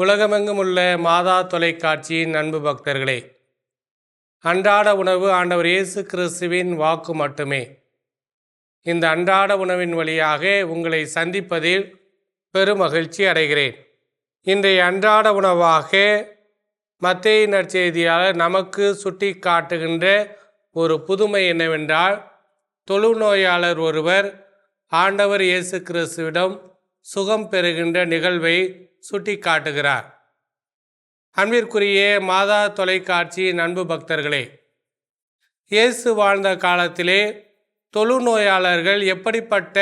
உலகமெங்கும் உள்ள மாதா தொலைக்காட்சியின் அன்பு பக்தர்களே அன்றாட உணவு ஆண்டவர் இயேசு கிறிஸ்துவின் வாக்கு மட்டுமே. இந்த அன்றாட உணவின் வழியாக உங்களை சந்திப்பதில் பெருமகிழ்ச்சி அடைகிறேன். இன்றைய அன்றாட உணவாக மத்திய நற்செய்தியாளர் நமக்கு சுட்டி காட்டுகின்ற ஒரு புதுமை என்னவென்றால் தொழுநோயாளர் ஒருவர் ஆண்டவர் இயேசு கிறிஸ்துவிடம் சுகம் பெறுகின்ற நிகழ்வை சுட்டி காட்டுகிறார் அன்பிற்குரிய மாதா தொலைக்காட்சி நண்பு பக்தர்களே இயேசு வாழ்ந்த காலத்திலே தொழுநோயாளர்கள் எப்படிப்பட்ட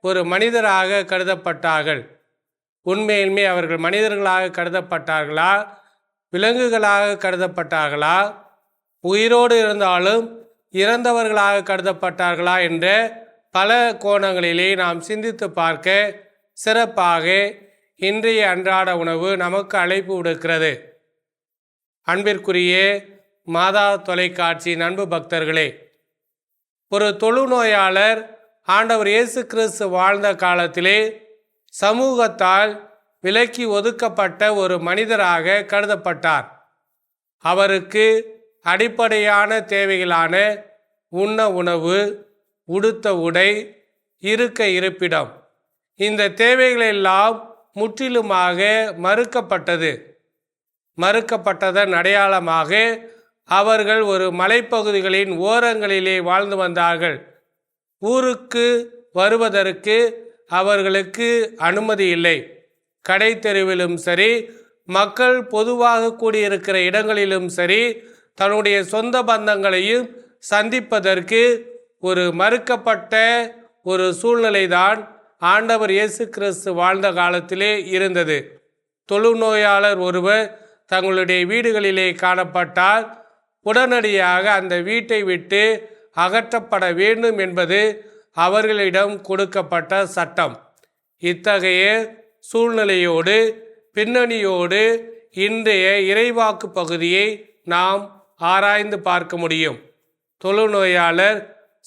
ஒரு மனிதராக கருதப்பட்டார்கள்? உண்மையிலுமே அவர்கள் மனிதர்களாக கருதப்பட்டார்களா? விலங்குகளாக கருதப்பட்டார்களா? உயிரோடு இருந்தாலும் இறந்தவர்களாக கருதப்பட்டார்களா? என்ற பல கோணங்களிலே நாம் சிந்தித்து பார்க்க சிறப்பாக இன்றைய அன்றாட உணவு நமக்கு அழைப்பு விடுக்கிறது. அன்பிற்குரிய மாதா தொலைக்காட்சி நண்பு பக்தர்களே ஒரு தொழுநோயாளர் ஆண்டவர் இயேசு கிறிஸ்து வாழ்ந்த காலத்திலே சமூகத்தால் விலக்கி ஒதுக்கப்பட்ட ஒரு மனிதராக கருதப்பட்டார். அவருக்கு அடிப்படையான தேவைகளான உண்ண உணவு உடுத்த உடை இருக்க இருப்பிடம். இந்த தேவைகளெல்லாம் முற்றிலுமாக மறுக்கப்பட்டது. மறுக்கப்பட்டதன் அடையாளமாக அவர்கள் ஒரு மலைப்பகுதிகளின் ஓரங்களிலே வாழ்ந்து வந்தார்கள். ஊருக்கு வருவதற்கு அவர்களுக்கு அனுமதி இல்லை. கடை தெருவிலும் சரி மக்கள் பொதுவாக கூடியிருக்கிற இடங்களிலும் சரி தன்னுடைய சொந்த பந்தங்களையும் சந்திப்பதற்கு ஒரு மறுக்கப்பட்ட ஒரு சூழ்நிலைதான் ஆண்டவர் இயேசு கிறிஸ்து வாழ்ந்த காலத்திலே இருந்தது. தொழுநோயாளர் ஒருவர் தங்களுடைய வீடுகளிலே காணப்பட்டால் உடனடியாக அந்த வீட்டை விட்டு அகற்றப்பட வேண்டும் என்பது அவர்களிடம் கொடுக்கப்பட்ட சட்டம். இத்தகைய சூழ்நிலையோடு பின்னணியோடு இன்றைய இறைவாக்கு பகுதியை நாம் ஆராய்ந்து பார்க்க முடியும். தொழுநோயாளர்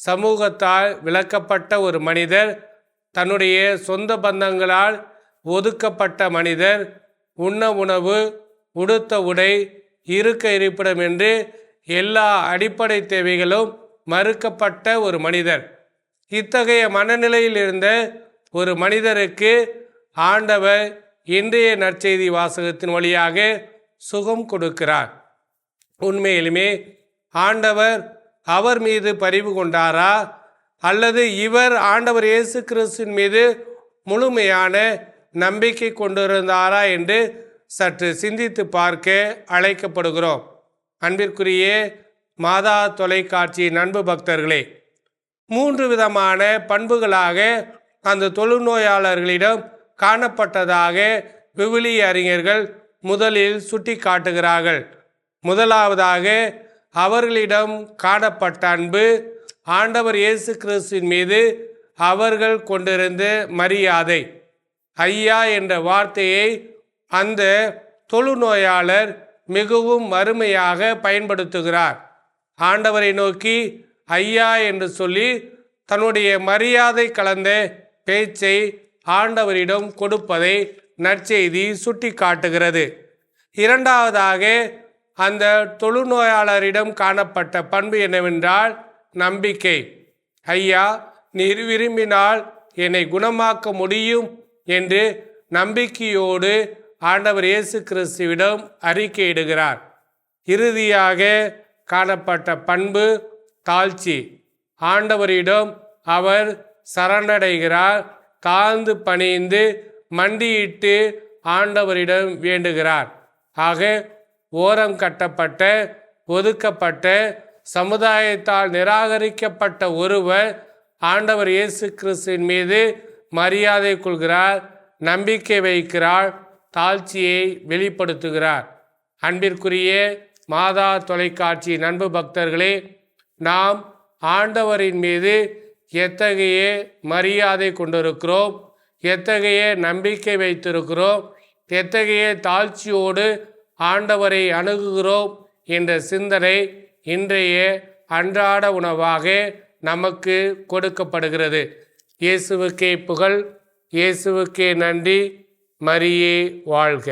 சமூகத்தால் விளக்கப்பட்ட ஒரு மனிதர் தன்னுடைய சொந்த பந்தங்களால் ஒதுக்கப்பட்ட மனிதர் உண்ண உணவு உடுத்த உடை இருக்க இருப்பிடம் என்று எல்லா அடிப்படை தேவைகளும் மறுக்கப்பட்ட ஒரு மனிதர். இத்தகைய மனநிலையில் இருந்த ஒரு மனிதருக்கு ஆண்டவர் இன்றைய நற்செய்தி வாசகத்தின் வழியாக சுகம் கொடுக்கிறார். உண்மையிலுமே ஆண்டவர் அவர் மீது பரிவு கொண்டாரா? அல்லது இவர் ஆண்டவர் இயேசு கிறிஸ்துவின் மீது முழுமையான நம்பிக்கை கொண்டிருந்தாரா என்று சற்று சிந்தித்து பார்க்க அழைக்கப்படுகிறோம். அன்பிற்குரிய மாதா தொலைக்காட்சி நண்பு பக்தர்களே மூன்று விதமான பண்புகளாக அந்த தொழுநோயாளர்களிடம் காணப்பட்டதாக விவிலிய அறிஞர்கள் முதலில் சுட்டி காட்டுகிறார்கள் முதலாவதாக அவர்களிடம் காணப்பட்ட அன்பு ஆண்டவர் இயேசு கிறிஸ்துவின் மீது அவர்கள் கொண்டிருந்த மரியாதை ஐயா என்ற வார்த்தையை அந்த தொழுநோயாளர் மிகவும் மறுமையாக பயன்படுத்துகிறார். ஆண்டவரை நோக்கி ஐயா என்று சொல்லி தன்னுடைய மரியாதை கலந்த பேச்சை ஆண்டவரிடம் கொடுப்பதை நற்செய்தி சுட்டி காட்டுகிறது இரண்டாவதாக அந்த தொழுநோயாளரிடம் காணப்பட்ட பண்பு என்னவென்றால் நம்பிக்கை. ஐயா நீர் விரும்பினால் என்னை குணமாக்க முடியும் என்று நம்பிக்கையோடு ஆண்டவர் இயேசு கிறிஸ்துவிடம் அறிக்கையிடுகிறார். இறுதியாக காணப்பட்ட பண்பு தாழ்ச்சி. ஆண்டவரிடம் அவர் சரணடைகிறார் தாழ்ந்து பணிந்து மண்டியிட்டு ஆண்டவரிடம் வேண்டுகிறார். ஆக ஓரம் கட்டப்பட்ட ஒதுக்கப்பட்ட சமுதாயத்தால் நிராகரிக்கப்பட்ட ஒருவர் ஆண்டவர் இயேசு கிறிஸ்துவின் மீது மரியாதை கொள்கிறார் நம்பிக்கை வைக்கிறார் தாழ்ச்சியை வெளிப்படுத்துகிறார். அன்பிற்குரிய மாதா தொலைக்காட்சி நண்பு பக்தர்களே நாம் ஆண்டவரின் மீது எத்தகைய மரியாதை கொண்டிருக்கிறோம் எத்தகைய நம்பிக்கை வைத்திருக்கிறோம் எத்தகைய தாழ்ச்சியோடு ஆண்டவரை அணுகுகிறோம் என்ற சிந்தனை இன்றைய அன்றாட உணவாக நமக்கு கொடுக்கப்படுகிறது. இயேசுவுக்கே புகழ் இயேசுவுக்கே நன்றி மரியே வாழ்க.